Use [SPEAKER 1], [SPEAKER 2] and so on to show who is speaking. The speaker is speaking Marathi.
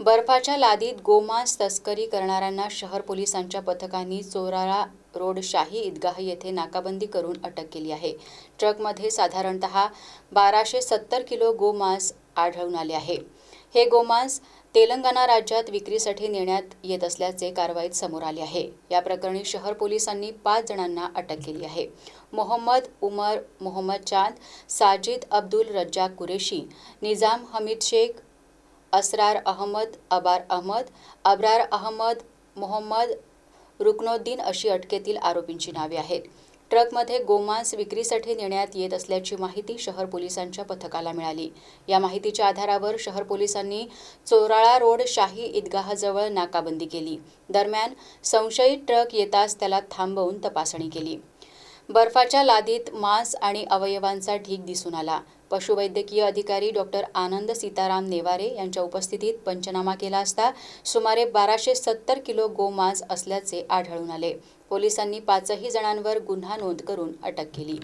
[SPEAKER 1] बर्फाच्या लादीत गोमांस तस्करी करणाऱ्यांना शहर पोलिसांच्या पथकांनी चोराळा रोड शाही ईदगाह येथे नाकाबंदी करून अटक केली आहे. ट्रकमध्ये साधारणतः बाराशे सत्तर किलो गोमांस आढळून आले आहे. हे गोमांस तेलंगणा राज्यात विक्रीसाठी नेण्यात येत असल्याचे कारवाईत समोर आले आहे. या प्रकरणी शहर पोलिसांनी पाच जणांना अटक केली आहे. मोहम्मद उमर मोहम्मद चांद साजिद अब्दुल रज्जाक कुरेशी निजाम हमीद शेख असरार अहमद अबार अहमद अब्रार अहमद मोहम्मद रुकनोद्दीन अशी अटकेतील आरोपींची नावे आहेत. ट्रकमध्ये गोमांस विक्रीसाठी नेण्यात येत असल्याची माहिती शहर पोलिसांच्या पथकाला मिळाली. या माहितीच्या आधारावर शहर पोलिसांनी चोराळा रोड शाही ईदगाहजवळ नाकाबंदी केली. दरम्यान संशयित ट्रक येताच त्याला थांबवून तपासणी केली. बर्फाच्या लादीत मांस आणि अवयवांचा ढीग दिसून आला. पशुवैद्यकीय अधिकारी डॉक्टर आनंद सीताराम नेवारे यांच्या उपस्थितीत पंचनामा केला असता सुमारे बाराशे सत्तर किलो गोमांस असल्याचे आढळून आले. पोलिसांनी पाचही जणांवर गुन्हा नोंद करून अटक केली.